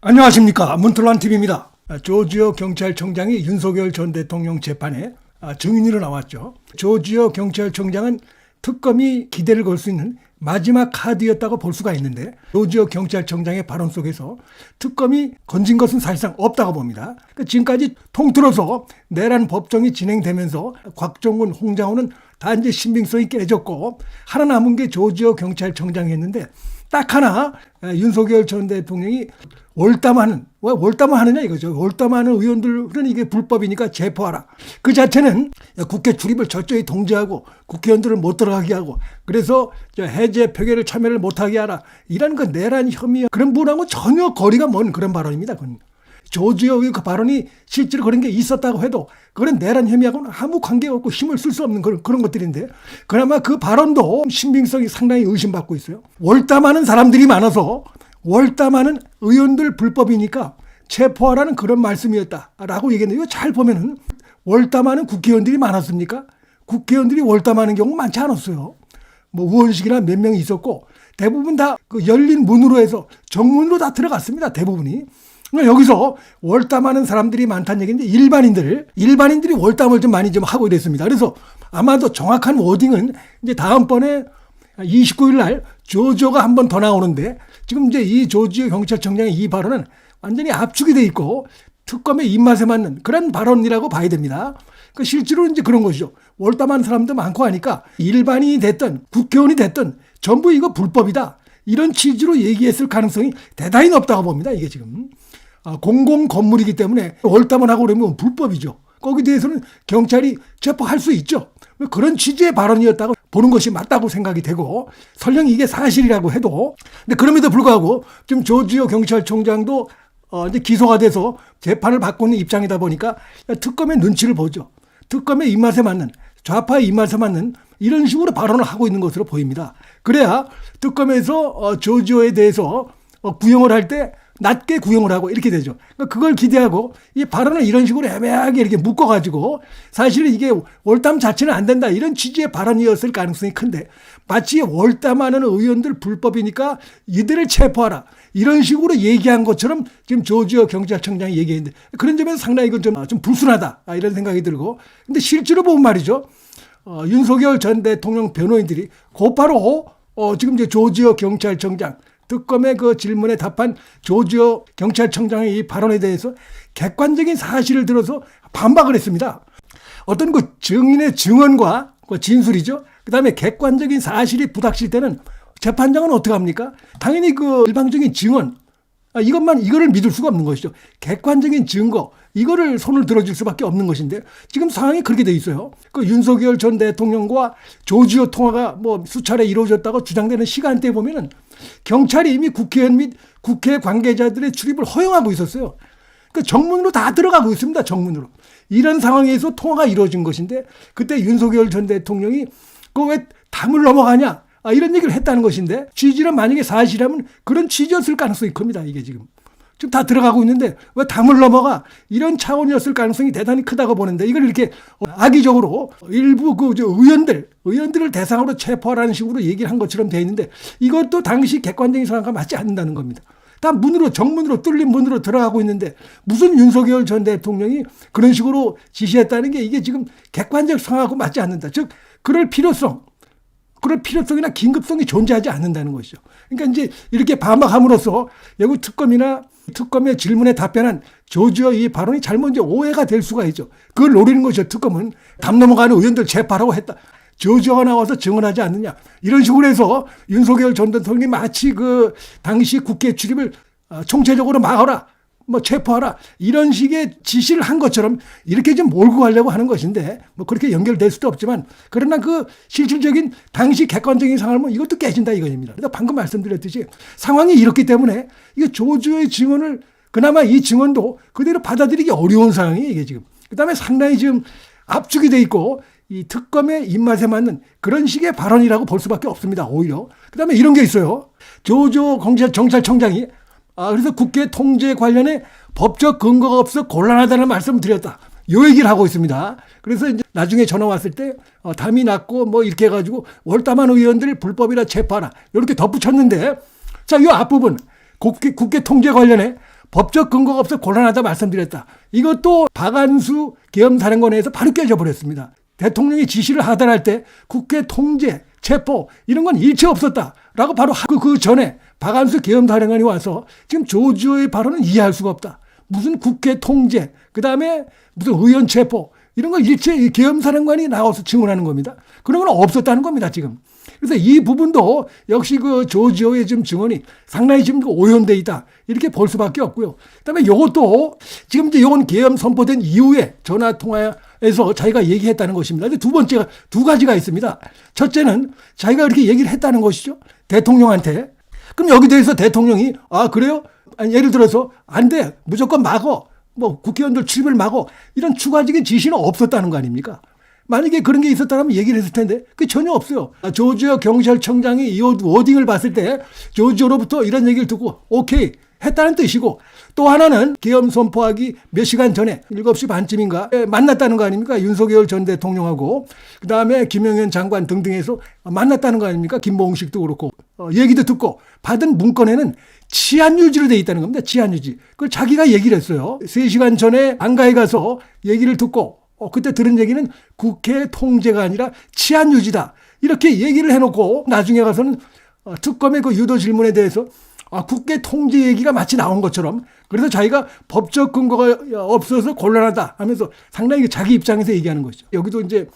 안녕하십니까 문틀란 TV입니다. 조지어 경찰청장이 윤석열 전 대통령 재판에 아, 증인으로 나왔죠. 조지어 경찰청장은 특검이 기대를 걸 수 있는 마지막 카드였다고 볼 수가 있는데 조지어 경찰청장의 발언 속에서 특검이 건진 것은 사실상 없다고 봅니다. 그 지금까지 통틀어서 내란 법정이 진행되면서 곽종훈, 홍장호는 다 이제 신빙성이 깨졌고 하나 남은 게 조지어 경찰청장이었는데 딱 하나 에, 윤석열 전 대통령이 월담하는 왜 월담을 하느냐 이거죠. 월담하는 의원들은 이게 불법이니까 체포하라. 그 자체는 국회 출입을 철저히 통제하고 국회의원들을 못 들어가게 하고 그래서 저 해제 표결을 참여를 못하게 하라. 이런 그 내란 혐의 그런 분하고 전혀 거리가 먼 그런 발언입니다. 그건. 조지어의 그 발언이 실제로 그런 게 있었다고 해도 그런 내란 혐의하고는 아무 관계가 없고 힘을 쓸 수 없는 그런, 그런 것들인데 그나마 그 발언도 신빙성이 상당히 의심받고 있어요. 월담하는 사람들이 많아서 월담하는 의원들 불법이니까 체포하라는 그런 말씀이었다라고 얘기했는데 이거 잘 보면은 월담하는 국회의원들이 많았습니까? 국회의원들이 월담하는 경우 많지 않았어요. 뭐 우원식이나 몇 명이 있었고 대부분 다 그 열린 문으로 해서 정문으로 다 들어갔습니다. 대부분이. 여기서 월담하는 사람들이 많다는 얘기인데 일반인들 일반인들이 월담을 좀 많이 좀 하고 이랬습니다. 그래서 아마도 정확한 워딩은 이제 다음번에 29일 날 조지오가 한 번 더 나오는데 지금 이제 이 조지오 경찰청장의 이 발언은 완전히 압축이 돼 있고 특검의 입맛에 맞는 그런 발언이라고 봐야 됩니다. 그 실제로 이제 그런 것이죠. 월담한 사람도 많고 하니까 일반인이 됐든 국회의원이 됐든 전부 이거 불법이다. 이런 취지로 얘기했을 가능성이 대단히 높다고 봅니다. 이게 지금. 아, 공공 건물이기 때문에 월담을 하고 그러면 불법이죠. 거기에 대해서는 경찰이 체포할 수 있죠. 그런 취지의 발언이었다고 보는 것이 맞다고 생각이 되고 설령 이게 사실이라고 해도 근데 그럼에도 불구하고 지금 조지오 경찰청장도 어 이제 기소가 돼서 재판을 받고 있는 입장이다 보니까 특검의 눈치를 보죠. 특검의 입맛에 맞는 좌파의 입맛에 맞는 이런 식으로 발언을 하고 있는 것으로 보입니다. 그래야 특검에서 어 조지오에 대해서 어 구형을 할때 낮게 구형을 하고 이렇게 되죠. 그러니까 그걸 기대하고 이 발언을 이런 식으로 애매하게 이렇게 묶어가지고 사실은 이게 월담 자체는 안 된다 이런 취지의 발언이었을 가능성이 큰데 마치 월담하는 의원들 불법이니까 이들을 체포하라 이런 식으로 얘기한 것처럼 지금 조지어 경찰청장이 얘기했는데 그런 점에서 상당히 이건 좀, 좀 불순하다 아, 이런 생각이 들고 근데 실제로 보면 말이죠. 어, 윤석열 전 대통령 변호인들이 곧바로 어, 지금 이제 조지어 경찰청장 특검의 그 질문에 답한 조지어 경찰청장의 이 발언에 대해서 객관적인 사실을 들어서 반박을 했습니다. 어떤 그 증인의 증언과 그 진술이죠. 그 다음에 객관적인 사실이 부닥칠 때는 재판장은 어떻게 합니까? 당연히 그 일방적인 증언, 아, 이것만 이거를 믿을 수가 없는 것이죠. 객관적인 증거 이거를 손을 들어줄 수밖에 없는 것인데 지금 상황이 그렇게 돼 있어요. 그 윤석열 전 대통령과 조지오 통화가 뭐 수차례 이루어졌다고 주장되는 시간대에 보면은 경찰이 이미 국회의원 및 국회 관계자들의 출입을 허용하고 있었어요. 그 정문으로 다 들어가고 있습니다. 정문으로. 이런 상황에서 통화가 이루어진 것인데 그때 윤석열 전 대통령이 그왜 담을 넘어가냐 아, 이런 얘기를 했다는 것인데 취지는 만약에 사실이라면 그런 취지였을 가능성이 큽니다. 이게 지금. 지금 다 들어가고 있는데 왜 담을 넘어가 이런 차원이었을 가능성이 대단히 크다고 보는데 이걸 이렇게 악의적으로 일부 그 의원들 의원들을 대상으로 체포하라는 식으로 얘기를 한 것처럼 돼 있는데 이것도 당시 객관적인 상황과 맞지 않는다는 겁니다. 다 문으로 정문으로 뚫린 문으로 들어가고 있는데 무슨 윤석열 전 대통령이 그런 식으로 지시했다는 게 이게 지금 객관적 상황하고 맞지 않는다. 즉 그럴 필요성 그럴 필요성이나 긴급성이 존재하지 않는다는 것이죠. 그러니까 이제 이렇게 반박함으로써 외국 특검이나 특검의 질문에 답변한 조지어 이 발언이 잘못 이제 오해가 될 수가 있죠. 그걸 노리는 것이죠. 특검은 담 넘어가는 의원들 재파라고 했다. 조지어가 나와서 증언하지 않느냐. 이런 식으로 해서 윤석열 전 대통령이 마치 그 당시 국회 출입을 어, 총체적으로 막아라. 뭐 체포하라 이런 식의 지시를 한 것처럼 이렇게 좀 몰고 가려고 하는 것인데 뭐 그렇게 연결될 수도 없지만 그러나 그 실질적인 당시 객관적인 상황을 뭐 이것도 깨진다 이거입니다. 그래서 방금 말씀드렸듯이 상황이 이렇기 때문에 이게 조주의 증언을 그나마 이 증언도 그대로 받아들이기 어려운 상황이에요 이게 지금. 그다음에 상당히 지금 압축이 돼 있고 이 특검의 입맛에 맞는 그런 식의 발언이라고 볼 수밖에 없습니다. 오히려. 그다음에 이런 게 있어요. 조조 경찰청장이 아, 그래서 국회 통제 관련해 법적 근거가 없어 곤란하다는 말씀을 드렸다. 요 얘기를 하고 있습니다. 그래서 이제 나중에 전화 왔을 때 어, 담이 났고 뭐 이렇게 해가지고 월담한 의원들 불법이라 체포하라. 이렇게 덧붙였는데 자, 이 앞부분 국회, 국회 통제 관련해 법적 근거가 없어 곤란하다 말씀드렸다. 이것도 박안수 계엄사령관에서 바로 깨져버렸습니다. 대통령이 지시를 하달할 때 국회 통제, 체포 이런 건 일체 없었다라고 바로 그, 그 전에 박안수 계엄사령관이 와서 지금 조지호의 발언은 이해할 수가 없다. 무슨 국회 통제, 그 다음에 무슨 의원 체포 이런 걸 일체 이 계엄사령관이 나와서 증언하는 겁니다. 그런 건 없었다는 겁니다 지금. 그래서 이 부분도 역시 그 조지호의 지금 증언이 상당히 지금 그 오염돼 있다 이렇게 볼 수밖에 없고요. 그다음에 이것도 지금 이제 이건 계엄 선포된 이후에 전화 통화 에서 자기가 얘기했다는 것입니다. 두 번째가 두 가지가 있습니다. 첫째는 자기가 그렇게 얘기를 했다는 것이죠. 대통령한테. 그럼 여기 대해서 대통령이 아 그래요? 아니, 예를 들어서 안 돼. 무조건 막어. 뭐 국회의원들 출입을 막어. 이런 추가적인 지시는 없었다는 거 아닙니까? 만약에 그런 게 있었다면 얘기를 했을 텐데 그 전혀 없어요. 아, 조지어 경찰청장이 이 워딩을 봤을 때 조지어로부터 이런 얘기를 듣고 오케이 했다는 뜻이고 또 하나는 계엄 선포하기 몇 시간 전에 7시 반쯤인가 에 만났다는 거 아닙니까? 윤석열 전 대통령하고 그다음에 김영현 장관 등등해서 만났다는 거 아닙니까? 김봉식도 그렇고 어, 얘기도 듣고 받은 문건에는 치안 유지로 돼 있다는 겁니다. 치안 유지. 그걸 자기가 얘기를 했어요. 3시간 전에 안가에 가서 얘기를 듣고 어, 그때 들은 얘기는 국회 통제가 아니라 치안 유지다. 이렇게 얘기를 해놓고 나중에 가서는 어, 특검의 그 유도 질문에 대해서 아, 국회 통제 얘기가 마치 나온 것처럼 그래서 자기가 법적 근거가 없어서 곤란하다 하면서 상당히 자기 입장에서 얘기하는 것이죠. 여기도 이제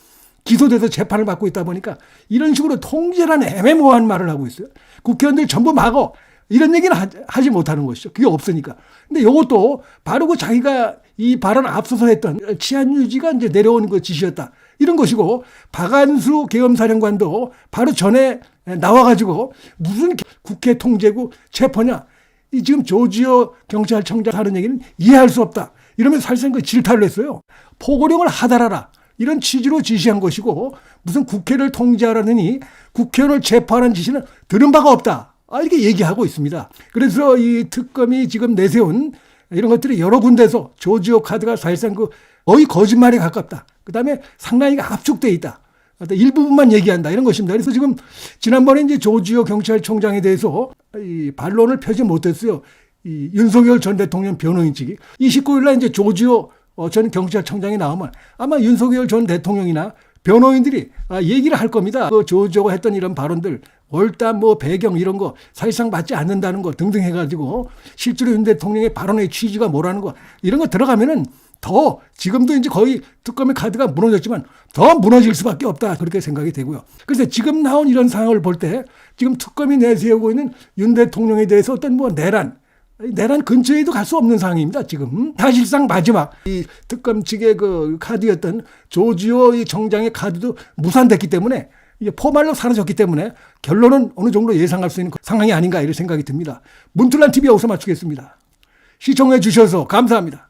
기소돼서 재판을 받고 있다 보니까 이런 식으로 통제라는 애매모호한 말을 하고 있어요. 국회의원들 전부 막어. 이런 얘기는 하- 하지 못하는 것이죠. 그게 없으니까. 근데 이것도 바로 그 자기가 이 발언 앞서서 했던 치안 유지가 이제 내려온 그 지시였다. 이런 것이고 박안수 계엄사령관도 바로 전에 나와가지고 무슨 국회 통제고 체포냐. 이 지금 조지어 경찰청장 하는 얘기는 이해할 수 없다. 이러면서 사실상 그 질타를 했어요. 포고령을 하달하라. 이런 취지로 지시한 것이고 무슨 국회를 통제하라느니 국회의원을 체포하는 지시는 들은 바가 없다. 아, 이렇게 얘기하고 있습니다. 그래서 이 특검이 지금 내세운 이런 것들이 여러 군데서 조지오 카드가 사실상 그 거의 거짓말에 가깝다. 그 다음에 상당히 압축돼 있다. 일부분만 얘기한다. 이런 것입니다. 그래서 지금 지난번에 이제 조지오 경찰청장에 대해서 이 반론을 펴지 못했어요. 이 윤석열 전 대통령 변호인 측이 29일 날 이제 조지오 어, 전 경찰청장이 나오면 아마 윤석열 전 대통령이나 변호인들이 아, 얘기를 할 겁니다. 그 조지오가 했던 이런 발언들 월단 뭐 배경 이런 거 사실상 맞지 않는다는 거 등등 해가지고 실제로 윤 대통령의 발언의 취지가 뭐라는 거 이런 거 들어가면은 더 지금도 이제 거의 특검의 카드가 무너졌지만 더 무너질 수밖에 없다 그렇게 생각이 되고요. 그래서 지금 나온 이런 상황을 볼 때 지금 특검이 내세우고 있는 윤 대통령에 대해서 어떤 뭐 내란 내란 근처에도 갈 수 없는 상황입니다. 지금 사실상 마지막 이 특검 측의 그 카드였던 조지오 이 정장의 카드도 무산됐기 때문에 이게 포말로 사라졌기 때문에 결론은 어느 정도 예상할 수 있는 상황이 아닌가 이런 생각이 듭니다. 문틀란 TV 여기서 마치겠습니다. 시청해 주셔서 감사합니다.